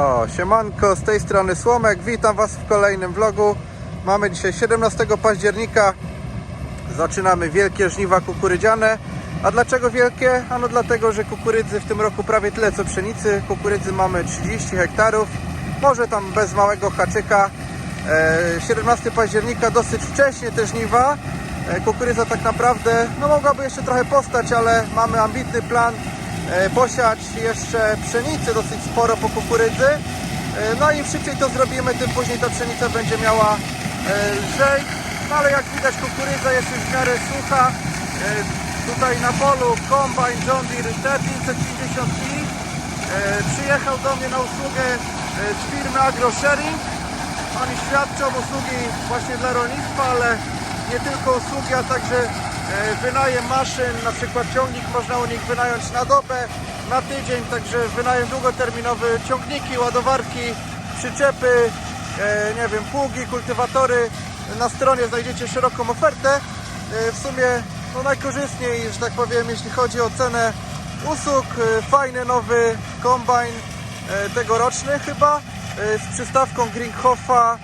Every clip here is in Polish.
O, siemanko, z tej strony Słomek, witam Was w kolejnym vlogu. Mamy dzisiaj 17 października, zaczynamy wielkie żniwa kukurydziane. A dlaczego wielkie? Ano dlatego, że kukurydzy w tym roku prawie tyle co pszenicy. Kukurydzy mamy 30 hektarów, może tam bez małego haczyka. E, 17 października dosyć wcześnie te żniwa. E, Kukurydza tak naprawdę no mogłaby jeszcze trochę postać, ale mamy ambitny plan e, posiać jeszcze pszenicy dosyć sporo po kukurydzy. E, No im szybciej to zrobimy, tym później ta pszenica będzie miała e, lżej. No ale jak widać kukurydza jest już w miarę sucha. E, Tutaj na polu kombajn John Deere T550i e, przyjechał do mnie na usługę e, z firmy AgroSharing. Oni świadczą usługi właśnie dla rolnictwa, ale nie tylko usługi, a także e, wynajem maszyn, na przykład ciągnik można u nich wynająć na dobę, na tydzień, także wynajem długoterminowy, ciągniki, ładowarki, przyczepy, e, nie wiem, pługi, kultywatory. Na stronie znajdziecie szeroką ofertę. E, W sumie no najkorzystniej, że tak powiem, jeśli chodzi o cenę usług. E, Fajny nowy kombajn e, tegoroczny chyba e, z przystawką Gringhoffa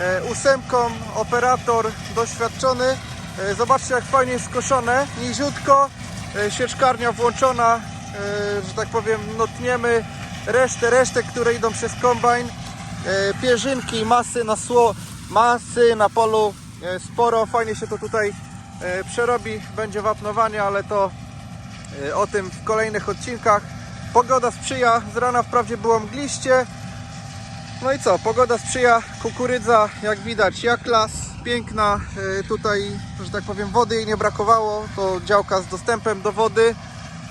e, ósemką, operator doświadczony. E, Zobaczcie jak fajnie jest skoszone, niziutko, e, sieczkarnia włączona, e, że tak powiem, no tniemy resztę, resztek, które idą przez kombajn. Pierzynki, masy na sło, masy na polu. Sporo, fajnie się to tutaj przerobi, będzie wapnowanie, ale to o tym w kolejnych odcinkach. Pogoda sprzyja, z rana wprawdzie było mgliście, no i co, pogoda sprzyja, kukurydza jak widać jak las, piękna, e, tutaj, że tak powiem, wody jej nie brakowało, to działka z dostępem do wody,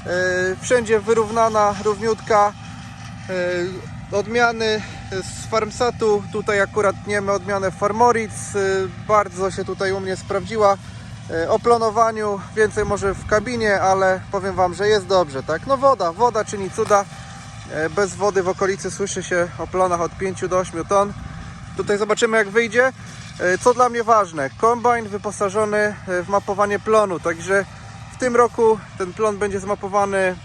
e, wszędzie wyrównana, równiutka, e, odmiany z Farmsatu, tutaj akurat tniemy odmianę Farmoric, bardzo się tutaj u mnie sprawdziła, o planowaniu więcej może w kabinie, ale powiem Wam, że jest dobrze, tak? No woda, woda czyni cuda. Bez wody w okolicy słyszy się o plonach od 5 do 8 ton. Tutaj zobaczymy jak wyjdzie. E, Co dla mnie ważne, kombajn wyposażony e, w mapowanie plonu, także w tym roku ten plon będzie zmapowany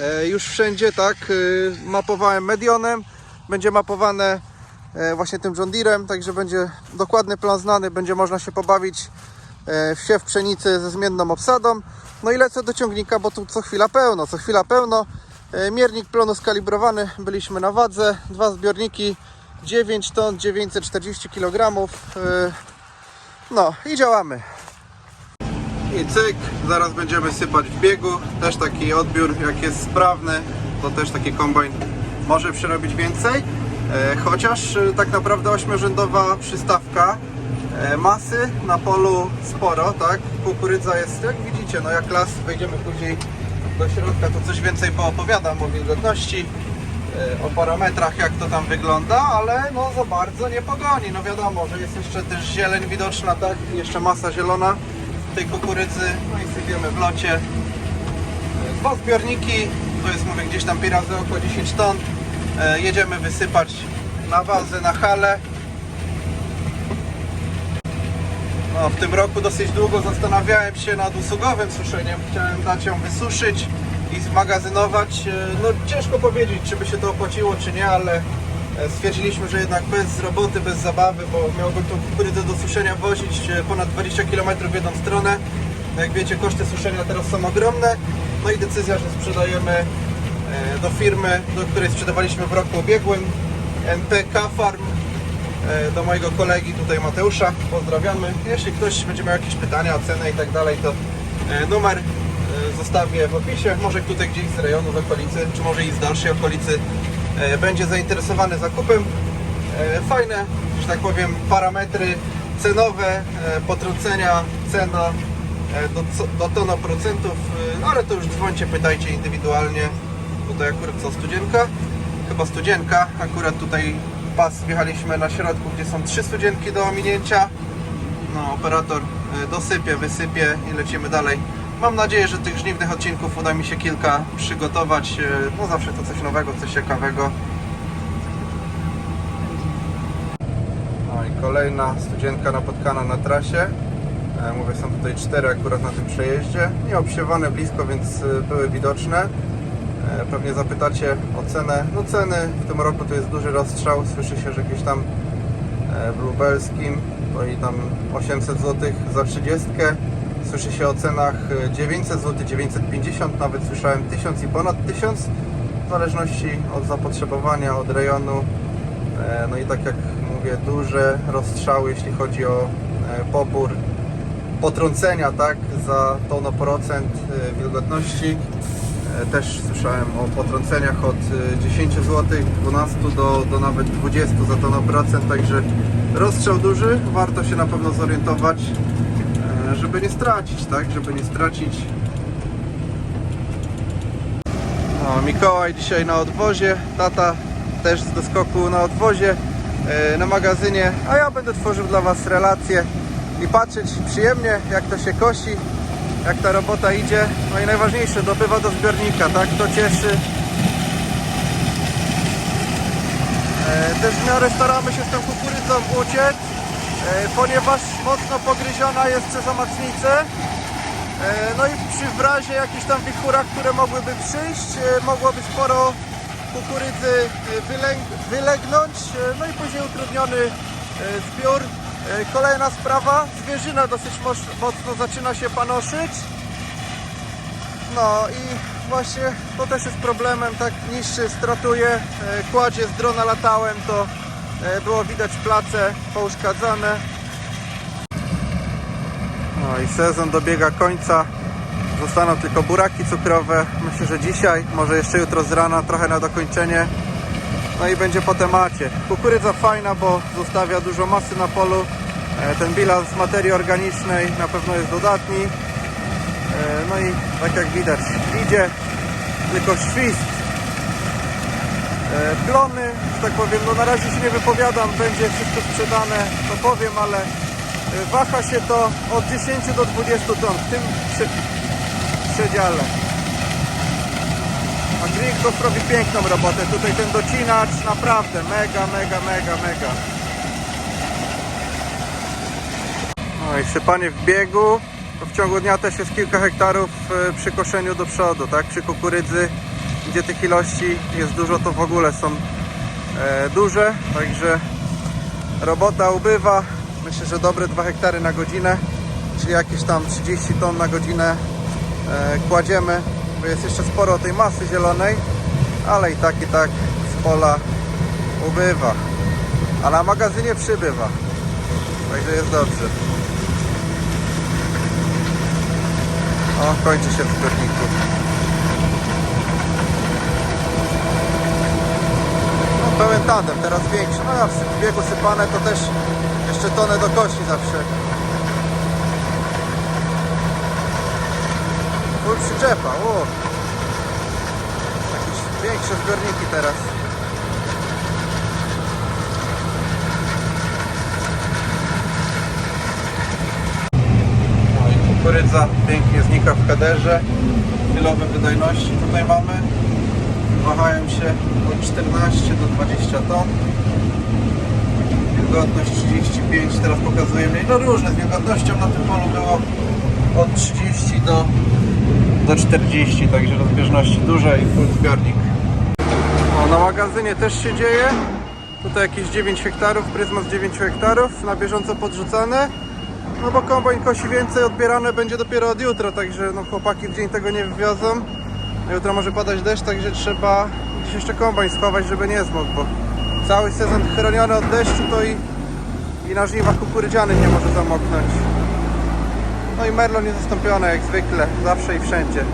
e, już wszędzie, tak? Mapowałem Medionem, będzie mapowane właśnie tym John także będzie dokładny plan znany, będzie można się pobawić w siew pszenicy ze zmienną obsadą. No i lecę do ciągnika, bo tu co chwila pełno, co chwila pełno. Miernik plonu skalibrowany, byliśmy na wadze, dwa zbiorniki, 9 ton, 940 kg. E, No i działamy. I cyk, zaraz będziemy sypać w biegu. Też taki odbiór, jak jest sprawny, to też taki kombajn może przerobić więcej. E, Chociaż e, tak naprawdę ośmiorzędowa przystawka e, masy na polu sporo, tak? Kukurydza jest, jak widzicie, no jak las, wejdziemy później do środka, to coś więcej poopowiadam o wilgotności, o parametrach, jak to tam wygląda, ale no za bardzo nie pogoni. No wiadomo, że jest jeszcze też zieleń widoczna, tak? Jeszcze masa zielona tej kukurydzy, no i sypiemy w locie. E, Dwa zbiorniki, to jest mówię gdzieś tam pi razy około 10 ton. E, Jedziemy wysypać na wazę, na halę. No, w tym roku dosyć długo zastanawiałem się nad usługowym suszeniem. Chciałem dać ją wysuszyć i zmagazynować. E, No ciężko powiedzieć, czy by się to opłaciło, czy nie, ale e, stwierdziliśmy, że jednak bez roboty, bez zabawy, bo miałbym tą kukurydzę do suszenia wozić e, ponad 20 km w jedną stronę. Jak wiecie, koszty suszenia teraz są ogromne. No i decyzja, że sprzedajemy do firmy, do której sprzedawaliśmy w roku ubiegłym, NPK Farm do mojego kolegi tutaj Mateusza. Pozdrawiamy. Jeśli ktoś będzie miał jakieś pytania o cenę i tak dalej, to numer zostawię w opisie. Może tutaj gdzieś z rejonu, z okolicy, czy może i z dalszej okolicy e, będzie zainteresowany zakupem. E, Fajne, że tak powiem, parametry cenowe, e, potrącenia, cena do, do tono procentów, no ale to już dzwońcie, pytajcie indywidualnie. Tutaj akurat co, studzienka? Chyba studzienka. Akurat tutaj pas wjechaliśmy na środku, gdzie są trzy studzienki do ominięcia. No, operator dosypie, wysypie i lecimy dalej. Mam nadzieję, że tych żniwnych odcinków uda mi się kilka przygotować. E, No zawsze to coś nowego, coś ciekawego. No i kolejna studzienka napotkana na trasie. E, Mówię, są tutaj cztery akurat na tym przejeździe. Nie obsiewane blisko, więc e, były widoczne. Pewnie zapytacie o cenę. No ceny w tym roku to jest duży rozstrzał. Słyszy się, że jakieś tam w lubelskim to i tam 800 zł za 30. Słyszy się o cenach e, 900 zł, 950, nawet słyszałem 1000 i ponad 1000 w zależności od zapotrzebowania, od rejonu. E, No i tak jak mówię, duże rozstrzały, jeśli chodzi o e, pobór potrącenia, tak, za tonoprocent e, wilgotności. Też słyszałem o potrąceniach od e, 10 zł, 12 do, do nawet 20 za tonoprocent, także rozstrzał duży, warto się na pewno zorientować, żeby nie stracić, tak, żeby nie stracić. No, Mikołaj dzisiaj na odwozie, tata też z doskoku na odwozie, e, na magazynie, a ja będę tworzył dla Was relacje i patrzeć przyjemnie jak to się kosi, jak ta robota idzie. No i najważniejsze, dobywa do zbiornika, tak? To cieszy. E, Też w miarę staramy się z tą kukurydzą uciec, ponieważ mocno pogryziona jest przez omacnicę. E, No i przy w razie jakichś tam wichurach, które mogłyby przyjść, e, mogłoby sporo kukurydzy e, wylegnąć, e, no i później utrudniony e, zbiór. E, Kolejna sprawa, zwierzyna dosyć moc- mocno zaczyna się panoszyć. No i właśnie to też jest problemem, tak niszczy, stratuje, e, kładzie z drona latałem, to e, było widać place pouszkadzane. No i sezon dobiega końca. Zostaną tylko buraki cukrowe. Myślę, że dzisiaj, może jeszcze jutro z rana, trochę na dokończenie. No i będzie po temacie. Kukurydza fajna, bo zostawia dużo masy na polu. E, Ten bilans materii organicznej na pewno jest dodatni. E, No i tak jak widać, idzie tylko świst. E, Plony, że tak powiem, no na razie się nie wypowiadam, będzie wszystko sprzedane, to powiem, ale e, waha się to od 10 do 20 ton w tym przedziale. A Greencross robi piękną robotę. Tutaj ten docinacz naprawdę mega, mega, mega, mega. No i sypanie w biegu. To w ciągu dnia też jest kilka hektarów e, przy koszeniu do przodu, tak? Przy kukurydzy, gdzie tych ilości jest dużo, to w ogóle są e, duże, także robota ubywa. Myślę, że dobre 2 hektary na godzinę, czyli jakieś tam 30 ton na godzinę e, kładziemy, bo jest jeszcze sporo tej masy zielonej, ale i tak i tak z pola ubywa, a na magazynie przybywa, także jest dobrze. O, kończy się w zbiorniku. Pełen tandem, teraz większy. No a w biegu sypane to też jeszcze tonę do kości zawsze. Full przyczepa, o. Jakieś większe zbiorniki teraz. Kukurydza pięknie znika w kaderze. Chwilowe wydajności tutaj mamy. Wahają się od 14 do 20 ton. Wilgotność 35, teraz pokazuje mniej. No różne z wilgotnością na tym polu było od 30 do, do 40, także rozbieżności duże i full zbiornik. O, na magazynie też się dzieje. Tutaj jakieś 9 hektarów, pryzmat 9 hektarów, na bieżąco podrzucane. No bo kombajn kosi więcej, odbierane będzie dopiero od jutra, także no chłopaki w dzień tego nie wywiozą. Jutro może padać deszcz, także trzeba gdzieś jeszcze kombajn schować, żeby nie zmógł, bo cały sezon chroniony od deszczu to i, i na żniwach kukurydzianych nie może zamoknąć. No i Merlon niezastąpione jak zwykle, zawsze i wszędzie.